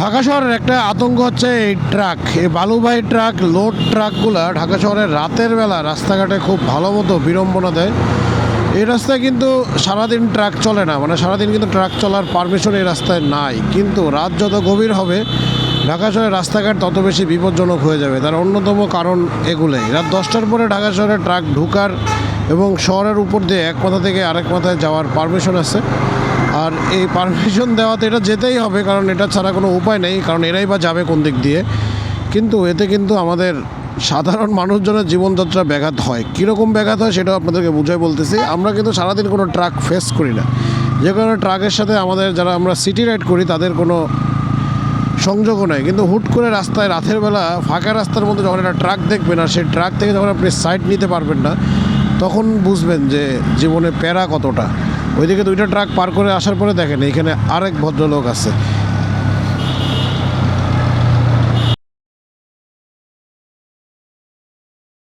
ঢাকা শহরের একটা আতঙ্ক হচ্ছে এই ট্রাক, এই বালুবাহী ট্রাক, লোড ট্রাকগুলা ঢাকা শহরের রাতের বেলা রাস্তাঘাটে খুব ভালো মতো বিড়ম্বনা দেয়। এই রাস্তায় কিন্তু সারাদিন ট্রাক চলে না মানে সারাদিন কিন্তু ট্রাক চলার পারমিশন এই রাস্তায় নাই। কিন্তু রাত যত গভীর হবে, ঢাকা শহরের রাস্তাঘাট তত বেশি বিপজ্জনক হয়ে যাবে। তার অন্যতম কারণ এগুলোই। রাত দশটার পরে ঢাকা শহরে ট্রাক ঢুকার এবং শহরের উপর দিয়ে এক মাথা থেকে আরেক মাথায় যাওয়ার পারমিশন আছে। আর এই পারমিশন দেওয়াতে এটা যেতেই হবে, কারণ এটা ছাড়া কোনো উপায় নেই, কারণ এরাই বা যাবে কোন দিক দিয়ে। কিন্তু এতে কিন্তু আমাদের সাধারণ মানুষজনের জীবনযাত্রা ব্যাঘাত হয়। কীরকম ব্যাঘাত হয় সেটাও আপনাদেরকে বুঝাই বলতেছি। আমরা কিন্তু সারাদিন কোনো ট্রাক ফেস করি না। যে কারণে ট্রাকের সাথে আমাদের যারা আমরা সিটি রাইড করি, তাদের কোনো সংযোগও নেই। কিন্তু হুট করে রাস্তায় রাতের বেলা ফাঁকা রাস্তার মধ্যে যখন একটা ট্রাক দেখবেন, আর সেই ট্রাক থেকে যখন আপনি সাইড নিতে পারবেন না, তখন বুঝবেন যে জীবনে প্যারা কতটা। ওইদিকে দুইটা ট্রাক পার করে আসার পরে দেখেন এখানে আরেক ভদ্রলোক আছে।